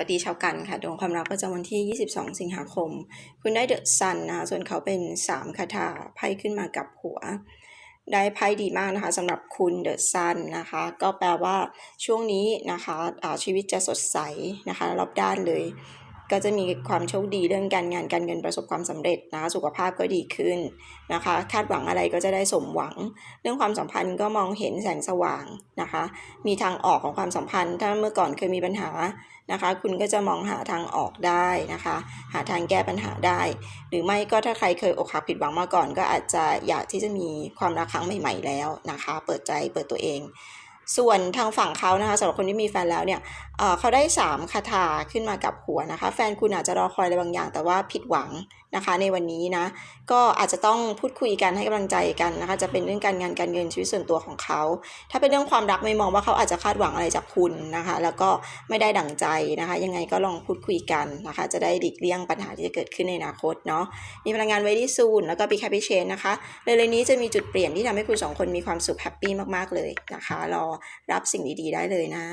สวัสดีชาวกันค่ะดวงความรักประจำวันที่ 22 สิงหาคม คุณได้เดอะซันนะคะส่วนเขาเป็น 3คาถาไพ่ขึ้นมากับหัว ได้ไพ่ดีมากนะคะสำหรับคุณเดอะซันนะคะ ก็แปลว่าช่วงนี้นะคะะชีวิตจะสดใสนะคะ รอบด้านเลย ก็จะมีความโชคดีเรื่องการงานการเงินประสบความสำเร็จนะคะสุขภาพก็ดีขึ้นนะคะ คาดหวังอะไรก็จะได้สมหวัง เรื่องความสัมพันธ์ก็มองเห็นแสงสว่างนะคะ มีทางออกของความสัมพันธ์ ถ้าเมื่อก่อนเคยมีปัญหานะคะ คุณก็จะมองหาทางออกได้นะคะ หาทางแก้ปัญหาได้ หรือไม่ก็ถ้าใครเคยอกหักผิดหวังมาก่อน ก็อาจจะอยากที่จะมีความรักครั้งใหม่ ๆ แล้วนะคะ เปิดใจเปิดตัวเอง ส่วนทางฝั่งเขานะคะสำหรับคนที่มีแฟนแล้วเนี่ยเขาได้ 3 คาถาขึ้นมากับหัวนะคะ แฟนคุณอาจจะรอคอยอะไรบางอย่าง แต่ว่าผิดหวังนะคะในวันนี้นะ ก็อาจจะต้องพูดคุยกันให้กำลังใจกันนะคะ จะเป็นเรื่องการงานการเงินชีวิตส่วนตัวของเขา ถ้าเป็นเรื่องความรักไม่มองว่าเขาอาจจะคาดหวังอะไรจากคุณนะคะ แล้วก็ไม่ได้ดั่งใจนะคะ ยังไงก็ลองพูดคุยกันนะคะ จะได้หลีกเลี่ยงปัญหาที่จะเกิดขึ้นในอนาคตเนาะ มีพลังงานไวดี้ซูนแล้วก็ปีแคปิเชนนะคะ เร็วๆนี้จะมีจุดเปลี่ยนที่ทำให้คุณสองคนมีความสุขแฮปปี้มากๆเลยนะคะ รอรับสิ่งดีๆ ได้เลยนะ